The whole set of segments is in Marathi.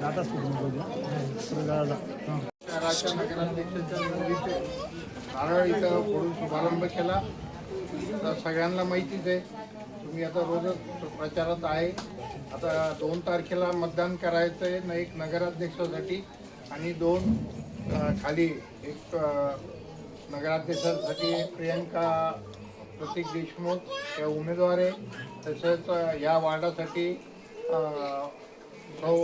दादा सुख शहराच्या नगराध्यक्षाच्या निवडीचे नारळ इथं फोडून शुभारंभ केला. तर सगळ्यांना माहितीच आहे तुम्ही आता रोजच प्रचारात आहे. आता दोन तारखेला मतदान करायचं आहे न एक नगराध्यक्षासाठी आणि दोन खाली एक नगराध्यक्षासाठी प्रियंका प्रतीक देशमुख या उमेदवार आहे. तसंच या वार्डासाठी सौ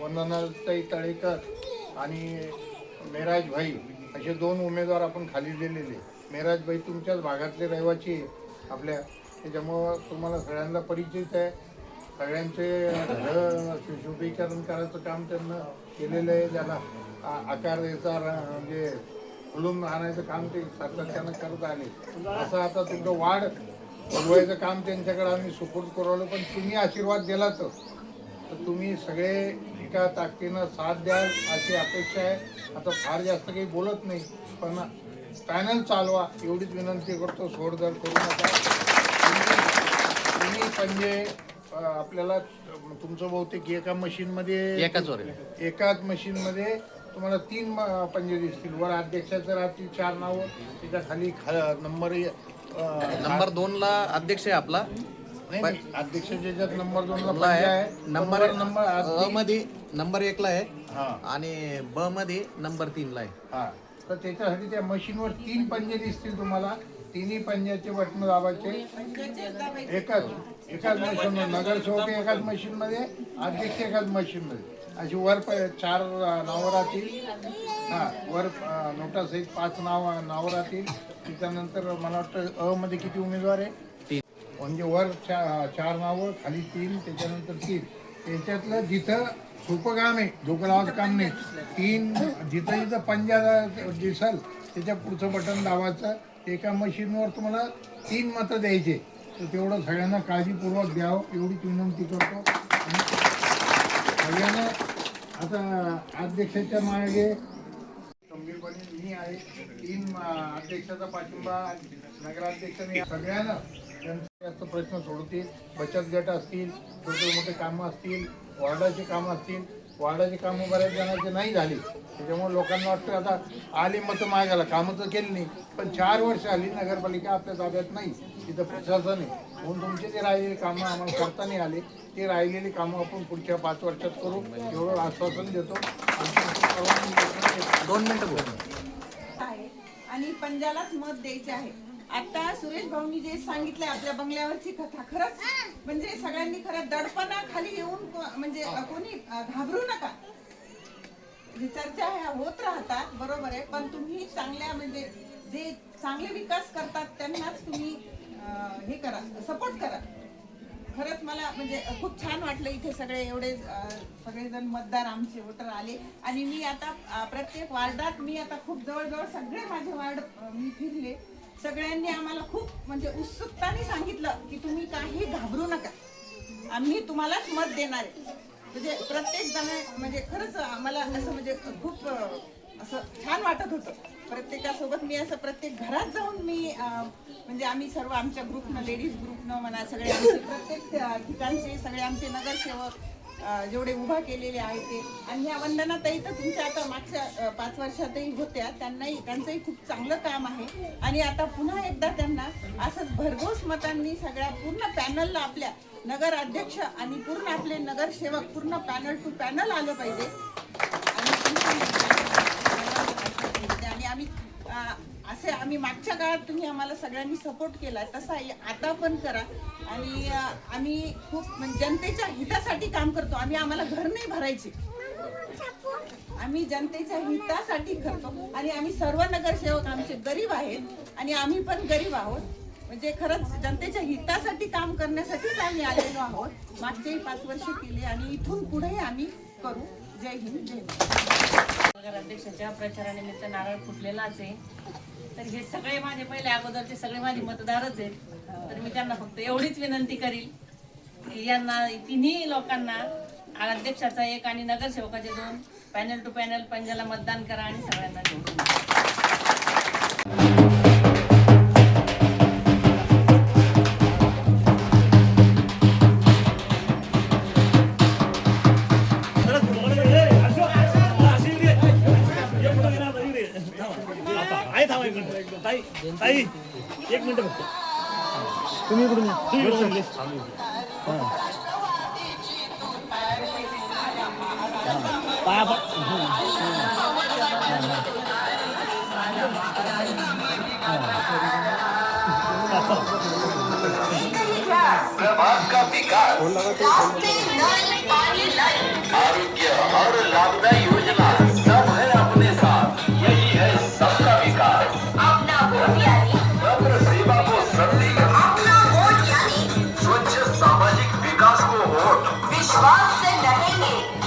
वंदनाताई तळेकर आणि मेराज भाई असे दोन उमेदवार आपण खाली दिलेले. मेराज भाई तुमच्याच भागातले रहिवासी आपल्या. त्याच्यामुळं तुम्हाला सगळ्यांना परिचित आहे. सगळ्यांचे घरं सुशोभीकरण करायचं काम त्यांना केलेलं आहे. ज्याला आकार द्यायचा र- म्हणजे फुलून आणायचं काम ते सातत्यानं करत आले. असं आता तुमचं वाढ बनवायचं काम त्यांच्याकडे आम्ही सुपूर्द करवलं पण तुम्ही आशीर्वाद दिला तर. तुम्ही सगळे एका ताकदीनं साथ द्याल अशी अपेक्षा आहे. आता फार जास्त काही बोलत नाही पण पॅनल चालवा. एवढीच विनंती करतो सोडदर करू नका. तुम्ही- अं, आपल्याला तुमचं बहुतेक एका मशीनमध्ये एकाच वर एकाच मशीनमध्ये तुम्हाला तीन पंजे दिसतील. वर अध्यक्षाचं राहतील चार नावं. त्याच्याखाली खा नंबर नंबर दोन ला अध्यक्ष आहे आपला. अध्यक्षाच्या नंबर दोन ला पंजा आहे. आहे. नंबर नंबर अ मध्ये नंबर एक ला आहे हा. आणि ब मध्ये नंबर तीन ला आहे. हा. तर त्याच्यासाठी त्या मशीनवर तीन पंजे दिसतील तुम्हाला. तिन्ही पंजाचे बटन दाबायचे एकाच एकाच मशीन नगरसेवक एकाच मशीन मध्ये अध्यक्ष एकाच मशीन मध्ये अशी वर प- चार अं, नावं राहतील. हा वर अं, नोटासहित पाच नाव नावं राहतील. त्याच्यानंतर मला वाटतं अ मध्ये किती उमेदवार आहे? म्हणजे वर चा- चार नावं खाली तीन त्याच्यानंतर तीन. त्याच्यातलं जिथं सोपं काम आहे डोकं काम नाही. तीन जिथं जिथं पंजा दिसल त्याच्या पुढचं बटन दाबायचं. एका मशीनवर तुम्हाला तीन मतं द्यायचे. तर तेवढं सगळ्यांना काळजीपूर्वक द्यावं. एवढीच विनंती करतो. सगळ्यांना आता अध्यक्षाच्या मागे गंभीरपणे मी आहे. तीन अध्यक्षाचा पाठिंबा नगराध्यक्षाने सगळ्यांना जास्त प्रश्न सोडतील बचत गट असतील छोटे मोठे कामं असतील वॉर्डाची कामं असतील. वॉर्डाची कामं बऱ्याच जणांचे नाही झाली. त्याच्यामुळे लोकांना वाटतं आता आली मतं मागायला. कामं तर केली नाही. पण चार वर्ष आली नगरपालिका आपल्या ताब्यात नाही. तिथं प्रशासन आहे. म्हणून तुमचे जे राहिलेली कामं आम्हाला करता नाही आले. ते राहिलेली कामं आपण पुढच्या पाच वर्षात करू. एवढं आश्वासन देतो. दोन मिनिटं बोल. आहे. आणि पंजालाच मत द्यायचे आहे. आता सुरेश भाऊनी जे सांगितलंय आपल्या बंगल्यावरची कथा खरंच? म्हणजे सगळ्यांनी खरं दडपणा खाली येऊन म्हणजे कोणी घाबरू नका. म्हणजे चर्चा ह्या होत राहतात बरोबर आहे पण तुम्ही चांगल्या म्हणजे जे चांगले विकास करतात त्यांनाच तुम्ही हे करा सपोर्ट करा. खरंच मला म्हणजे खूप छान वाटलं इथे सगळे एवढे सगळेजण मतदार आमचे वोटर आले. आणि मी आता प्रत्येक वार्डात मी आता खूप जवळजवळ सगळे माझे वार्ड मी फिरले. सगळ्यांनी आम्हाला खूप म्हणजे उत्सुकताने सांगितलं की तुम्ही काही घाबरू नका. आम्ही तुम्हालाच मत देणार आहे. म्हणजे प्रत्येक जण म्हणजे खरंच आम्हाला असं म्हणजे खूप असं छान वाटत होतं. प्रत्येकासोबत मी असं प्रत्येक घरात जाऊन मी म्हणजे आम्ही सर्व आमच्या ग्रुपनं लेडीज ग्रुपनं म्हणा सगळे आमचे प्रत्येक ठिकाणचे सगळे आमचे नगरसेवक जेवढे उभा केलेले आहेत ते. आणि ह्या वंदनाताई तर तुमच्या आता मागच्या पाच वर्षातही होत्या. त्यांनाही त्यांचंही खूप चांगलं काम आहे. आणि आता पुन्हा एकदा त्यांना असंच भरघोस मतांनी सगळ्या पूर्ण पॅनलला आपल्या नगर अध्यक्ष आणि पूर्ण आपले नगरसेवक पूर्ण पॅनल टू पॅनल आलं पाहिजे. आणि आम्ही असे आम्ही मागच्या काळात तुम्ही आम्हाला सगळ्यांनी सपोर्ट केला तसा आता पण करा. आणि आम्ही खूप म्हणजे जनतेच्या हितासाठी काम करतो. आम्ही आम्हाला घर नाही भरायचे. आम्ही जनतेच्या हितासाठी करतो. आणि आम्ही सर्व नगरसेवक आमचे गरीब आहेत आणि आम्ही पण गरीब आहोत. म्हणजे खरंच जनतेच्या हितासाठी काम करण्यासाठीच आम्ही आलेलो आहोत. मागचेही पाच वर्ष केले आणि इथून पुढेही आम्ही करू. जय हिंद जय महाराष्ट्र नगराध्यक्षाच्या प्रचारानिमित्त नारळ फुटलेलाच आहे. तर हे सगळे माझे पहिले अगोदरचे सगळे माझे मतदारच आहेत. तर मी त्यांना फक्त एवढीच विनंती करील की यांना तिन्ही लोकांना अध्यक्षाचा एक आणि नगरसेवकाचे दोन पॅनल टू पॅनल पंजाला मतदान करा आणि सगळ्यांना निवडून आहे थांबा एक मिनिट. ताई ताई एक मिनिट फक्त. तुम्ही इकडून या. तुम्ही इकडून या. हां. पाया पड. प्रभाग का विकास आरोग्य और लाभदायी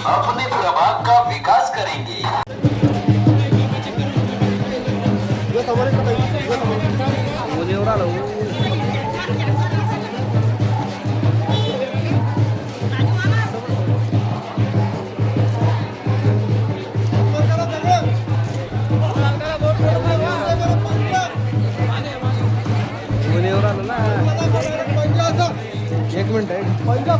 अपने प्रभाग का विकास करेंगे। फुटला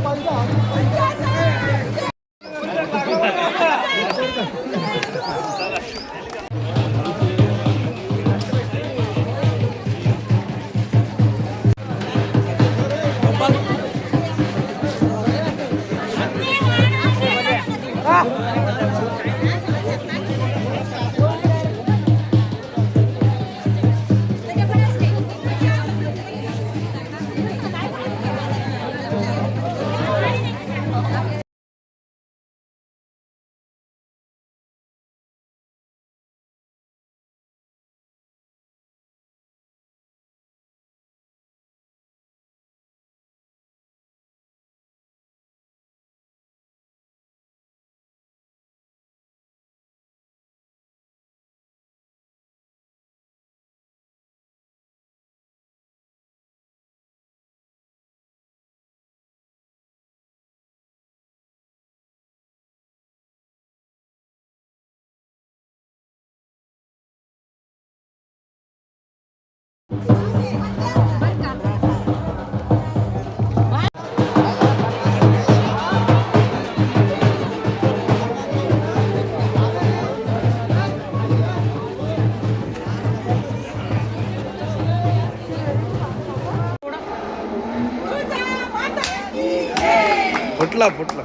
పుట్ల పుట్ల.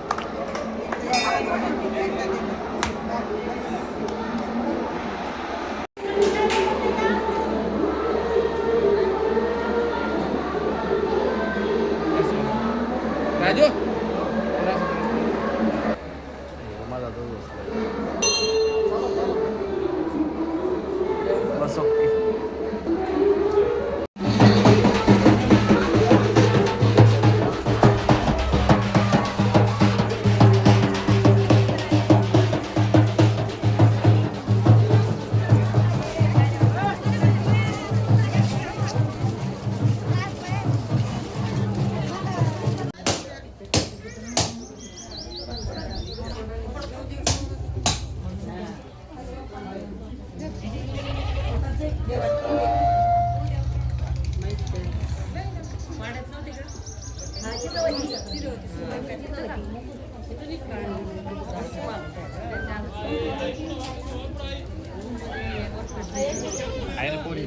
आहे ना कोणी